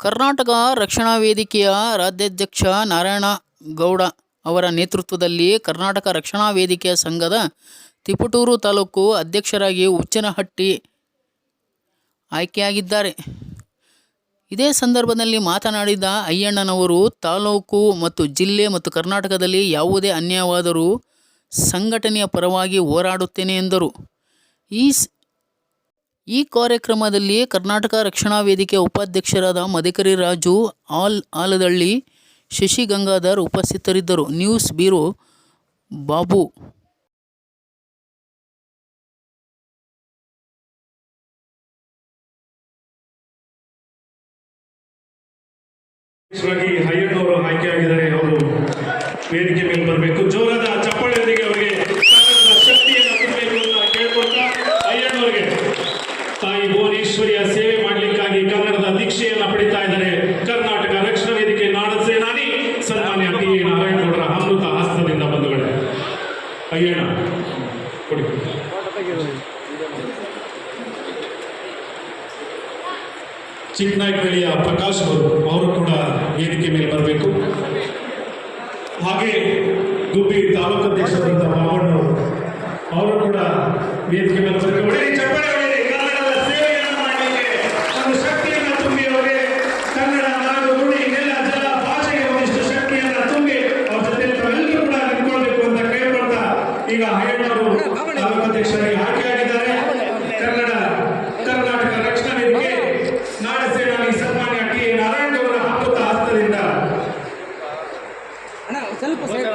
ಕರ್ನಾಟಕ ರಕ್ಷಣಾ ವೇದಿಕೆಯ ರಾಜ್ಯಾಧ್ಯಕ್ಷ ನಾರಾಯಣ ಗೌಡ ಅವರ ನೇತೃತ್ವದಲ್ಲಿ ಕರ್ನಾಟಕ ರಕ್ಷಣಾ ವೇದಿಕೆಯ ಸಂಘದ ತಿಪಟೂರು ತಾಲೂಕು ಅಧ್ಯಕ್ಷರಾಗಿ ಹುಚ್ಚನಹಟ್ಟಿ ಆಯ್ಕೆಯಾಗಿದ್ದಾರೆ. ಇದೇ ಸಂದರ್ಭದಲ್ಲಿ ಮಾತನಾಡಿದ ಅಯ್ಯಣ್ಣನವರು, ತಾಲೂಕು ಮತ್ತು ಜಿಲ್ಲೆ ಮತ್ತು ಕರ್ನಾಟಕದಲ್ಲಿ ಯಾವುದೇ ಅನ್ಯಾಯವಾದರೂ ಸಂಘಟನೆಯ ಪರವಾಗಿ ಹೋರಾಡುತ್ತೇನೆ ಎಂದರು. ಈ ಈ ಕಾರ್ಯಕ್ರಮದಲ್ಲಿ ಕರ್ನಾಟಕ ರಕ್ಷಣಾ ವೇದಿಕೆ ಉಪಾಧ್ಯಕ್ಷರಾದ ಮದಕರಿ ರಾಜು, ಆಲ್ ಆಲದಳ್ಳಿ, ಶಶಿ ಗಂಗಾಧರ್ ಉಪಸ್ಥಿತರಿದ್ದರು. News bureau Babu. ತಾಯಿ ಭುವನೇಶ್ವರಿಯ ಸೇವೆ ಮಾಡಲಿಕ್ಕಾಗಿ ಕನ್ನಡದ ದೀಕ್ಷೆಯನ್ನು ಪಡಿತಾ ಇದ್ದಾರೆ. ಕರ್ನಾಟಕ ರಕ್ಷಣಾ ವೇದಿಕೆ ನಾಡ ಸೇನಾನಿ ಸನ್ಮಾನ್ಯ ಟಿ ನಾರಾಯಣಗೌಡರ ಅಮೃತ ಹಸ್ತದಿಂದ ಬಂಧುಗಳೇ. ಅಯ್ಯಣ್ಣ, ಕೊಡಿ. ಪ್ರಕಾಶ್ ಅವರು ಅವರು ಕೂಡ ವೇದಿಕೆ ಮೇಲೆ ಬರಬೇಕು. ಹಾಗೆ ಗುಬ್ಬಿ ತಾಲೂಕು ಅಧ್ಯಕ್ಷರಾದಂತಹ ಮಾವಣ್ಣವರು ಅವರು ಕೂಡ ವೇದಿಕೆ ಮೇಲೆ ಬರಬೇಕು ಹೊಡೆಯಿರಿ, ಚಪ್ಪಾಳೆ ಹೊಡೆಯಿರಿ. ಕನ್ನಡದ ಸೇವೆಯನ್ನು ಮಾಡಲಿಕ್ಕೆ ಒಂದು ಶಕ್ತಿಯನ್ನು ತುಂಬಿ ಅವರಿಗೆ ಕನ್ನಡ ನಾಡು ನುಡಿ ನೆಲ ಜಲ ಭಾಷೆಗೆ ಒಂದಿಷ್ಟು ಶಕ್ತಿಯನ್ನು ತುಂಬಿ ಅವ್ರ ಜೊತೆ ತಾವೆಲ್ಲರೂ ಕೂಡ ನಿಂತ್ಕೊಳ್ಬೇಕು ಅಂತ ಕೇಳ್ಕೊಳ್ತಾ ಈಗ ಹಯ್ಯಣ್ಣವರು ತಾಲೂಕು ಅಧ್ಯಕ್ಷರಾಗಿ ಆಯ್ಕೆಯಾಗಿದ್ದಾರೆ. ಕನ್ನಡ ಕರ್ನಾಟಕ ರಕ್ಷಣಾ ವೇದಿಕೆ ನಾಡ ಸೇನಾನಿ ಸನ್ಮಾನ್ಯ ಟಿ ಎ ನಾರಾಯಣಗೌಡರ ಅಮೃತ ಹಸ್ತದಿಂದ. ಅಣ್ಣ ಸ್ವಲ್ಪ ಸೈಡ್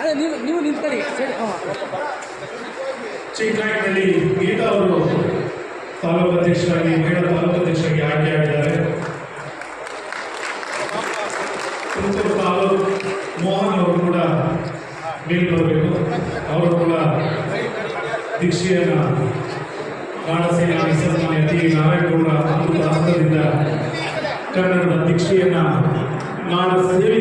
ಅದೇ ನೀವು ನೀವು ನಿಂತ್ಕೊಳ್ಳಿ. ಸೈಡ್ ಹಾಂ ಚಿಕ್ಕನಾಯಕನಹಳ್ಳಿ ಗೀತಾ ಅವರು ತಾಲೂಕು ಅಧ್ಯಕ್ಷರಾಗಿ ಮಹಿಳಾ ತಾಲೂಕು ಅಧ್ಯಕ್ಷರಾಗಿ ಆಯ್ಕೆಯಾಗಿದ್ದಾರೆ ತುಮಕೂರು ತಾಲೂಕು ಮೋಹನ್ ಅವರು ಕೂಡ ಮೇಲ್ ಬರಬೇಕು ಅವರು ಕೂಡ ದೀಕ್ಷೆಯನ್ನು ಸೇನಾನಿ ಸನ್ಮಾನ್ಯ ಟಿ ನಾರಾಯಣಗೌಡ ಹಸ್ತದಿಂದ ಕನ್ನಡದ ದೀಕ್ಷೆಯನ್ನು ನಾನು ಸೇವೆ